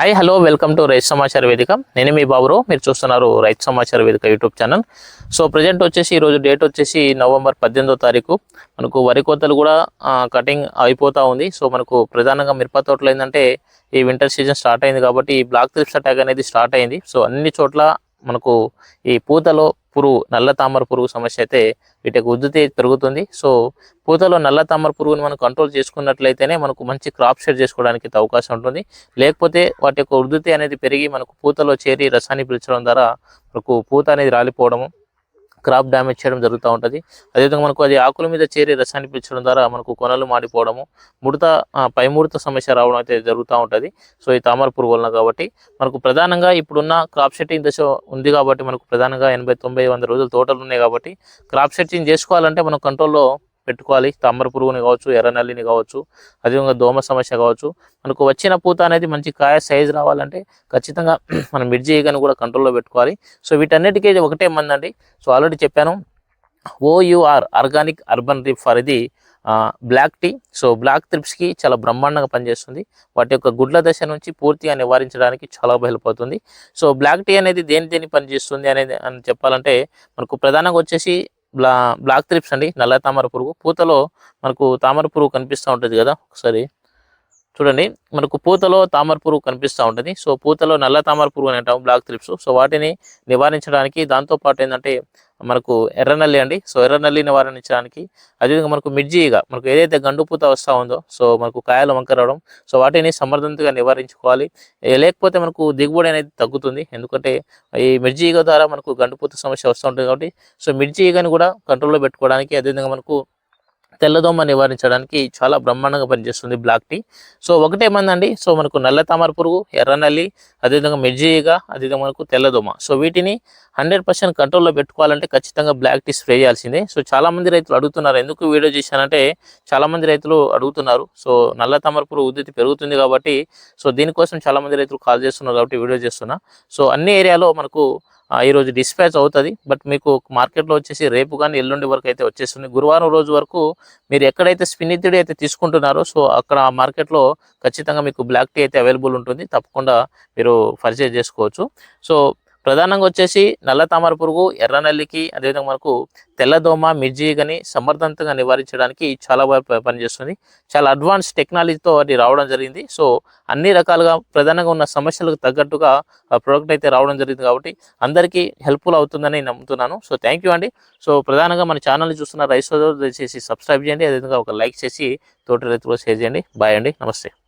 Hi hello welcome to రైతు సమాచార వేదిక నేను మీ బాబురు మీరు చూస్తున్నారు రైతు సమాచార వేదిక యూట్యూబ్ ఛానల్ సో ప్రజెంట్ వచ్చేసి ఈరోజు డేట్ వచ్చేసి నవంబర్ పద్దెనిమిదో తారీఖు. మనకు వరి కోతలు కూడా కటింగ్ అయిపోతూ ఉంది. సో మనకు ప్రధానంగా మిరప తోటలో ఏంటంటే ఈ వింటర్ సీజన్ స్టార్ట్ అయింది కాబట్టి ఈ బ్లాక్ త్రిప్స్ అటాక్ అనేది స్టార్ట్ అయింది. సో అన్ని చోట్ల మనకు ఈ పూతలో పురుగు నల్ల తామర పురుగు సమస్య అయితే వీటికి ఉద్దుతే పెరుగుతుంది. సో పూతలో నల్ల తామర పురుగుని మనం కంట్రోల్ చేసుకున్నట్లయితేనే మనకు మంచి క్రాప్ షేర్ చేసుకోవడానికి అవకాశం ఉంటుంది. లేకపోతే వాటి యొక్క ఉద్ధృతి అనేది పెరిగి మనకు పూతలో చేరి రసాన్ని పిలిచడం ద్వారా మనకు పూత అనేది రాలిపోవడము క్రాప్ డ్యామేజ్ చేయడం జరుగుతూ ఉంటుంది. అదేవిధంగా మనకు అది ఆకుల మీద చేరి రసాన్ని పీల్చడం ద్వారా మనకు కొనలు మాడిపోవడము ముడత ఆ, పై ముడత సమస్య రావడం అయితే జరుగుతూ ఉంటుంది. సో ఈ తామర పురుగు వలన కాబట్టి మనకు ప్రధానంగా ఇప్పుడున్న క్రాప్ సెట్టింగ్ దశ ఉంది కాబట్టి మనకు ప్రధానంగా ఎనభై తొంభై వంద రోజులు తోటలు ఉన్నాయి కాబట్టి క్రాప్ సెట్టింగ్ చేసుకోవాలంటే మనం కంట్రోల్లో పెట్టుకోవాలి. తామర పురుగుని కావచ్చు ఎర్రనల్లిని కావచ్చు అదేవిధంగా దోమ సమస్య కావచ్చు. మనకు వచ్చిన పూత అనేది మంచి కాయ సైజ్ రావాలంటే ఖచ్చితంగా మనం మిర్చి ఈగను కూడా కంట్రోల్లో పెట్టుకోవాలి. సో వీటన్నిటికీ ఒకటే మందండి. సో ఆల్రెడీ చెప్పాను. O U R organic urban రిఫ్ for ఇది బ్లాక్ టీ సో బ్లాక్ త్రిప్స్కి చాలా బ్రహ్మాండంగా పనిచేస్తుంది. వాటి యొక్క గుడ్ల దశ నుంచి పూర్తిగా నివారించడానికి చాలా హెల్ప్ అవుతుంది. సో బ్లాక్ టీ అనేది దేని దేని పనిచేస్తుంది అనేది అని చెప్పాలంటే మనకు ప్రధానంగా వచ్చేసి బ్లా బ్లాక్ త్రిప్స్ అండి. నల్ల తామర పురుగు. పూతలో మనకు తామర పురుగు కనిపిస్తూ ఉంటుంది కదా ఒకసారి. చూడండి. మనకు పూతలో తామర పురుగు కనిపిస్తూ ఉంటుంది. సో పూతలో నల్ల తామర పురుగు అని అంటాం బ్లాక్ త్రిప్స్. సో వాటిని నివారించడానికి దాంతోపాటు ఏంటంటే మనకు ఎర్రనల్లి అండి. సో ఎర్రనల్లి నివారించడానికి అదేవిధంగా మనకు మిర్జీగా మనకు ఏదైతే గండు పూత వస్తూ ఉందో సో మనకు కాయలు వంక రావడం సో వాటిని సమర్థవంతంగా నివారించుకోవాలి. లేకపోతే మనకు దిగుబడి అనేది తగ్గుతుంది. ఎందుకంటే ఈ మిర్జీగ ద్వారా మనకు గండుపూత సమస్య వస్తూ ఉంటుంది కాబట్టి సో మిర్జీగని కూడా కంట్రోల్లో పెట్టుకోవడానికి అదేవిధంగా మనకు తెల్లదోమ నివారించడానికి చాలా బ్రహ్మాండంగా పనిచేస్తుంది బ్లాక్ టీ. సో ఒకటే మందండి సో మనకు నల్ల తామర పురుగు ఎర్రనల్లి అదేవిధంగా మిర్జీగా అదేవిధంగా మనకు తెల్లదోమ. సో వీటిని హండ్రెడ్ పర్సెంట్ కంట్రోల్లో పెట్టుకోవాలంటే ఖచ్చితంగా బ్లాక్ టీ స్ప్రే చేయాల్సిందే. సో చాలామంది రైతులు అడుగుతున్నారు ఎందుకు వీడియో చేశానంటే చాలామంది రైతులు అడుగుతున్నారు. సో నల్ల తామర పురుగు ఉద్ధృతి పెరుగుతుంది కాబట్టి సో దీనికోసం చాలామంది రైతులు కాల్ చేస్తున్నారు కాబట్టి వీడియో చేస్తున్నా. సో అన్ని ఏరియాలో మనకు ఈరోజు డిస్పాచ్ అవుతుంది. బట్ మీకు మార్కెట్లో వచ్చేసి రేపు కానీ ఎల్లుండి వరకు అయితే వచ్చేస్తుంది. గురువారం రోజు వరకు మీరు ఎక్కడైతే స్పిన్నితిడి అయితే తీసుకుంటున్నారో సో అక్కడ ఆ మార్కెట్లో ఖచ్చితంగా మీకు బ్లాక్ టీ అయితే అవైలబుల్ ఉంటుంది. తప్పకుండా మీరు పర్చేజ్ చేసుకోవచ్చు. సో ప్రధానంగా వచ్చేసి నల్ల తామర పురుగు ఎర్రనల్లికి అదేవిధంగా మనకు తెల్లదోమ మిర్జీగని సమర్థవంతంగా నివారించడానికి చాలా బాగా పనిచేస్తుంది. చాలా అడ్వాన్స్ టెక్నాలజీతో అది రావడం జరిగింది. సో అన్ని రకాలుగా ప్రధానంగా ఉన్న సమస్యలకు తగ్గట్టుగా ఆ ప్రోడక్ట్ అయితే రావడం జరిగింది కాబట్టి అందరికీ హెల్ప్ఫుల్ అవుతుందని నమ్ముతున్నాను. సో థ్యాంక్ యూ అండి. సో ప్రధానంగా మన ఛానల్ని చూస్తున్న రైస్ దయచేసి సబ్స్క్రైబ్ చేయండి. అదేవిధంగా ఒక లైక్ చేసి తోటి రైతులు షేర్ చేయండి. బాయ్ అండి. నమస్తే.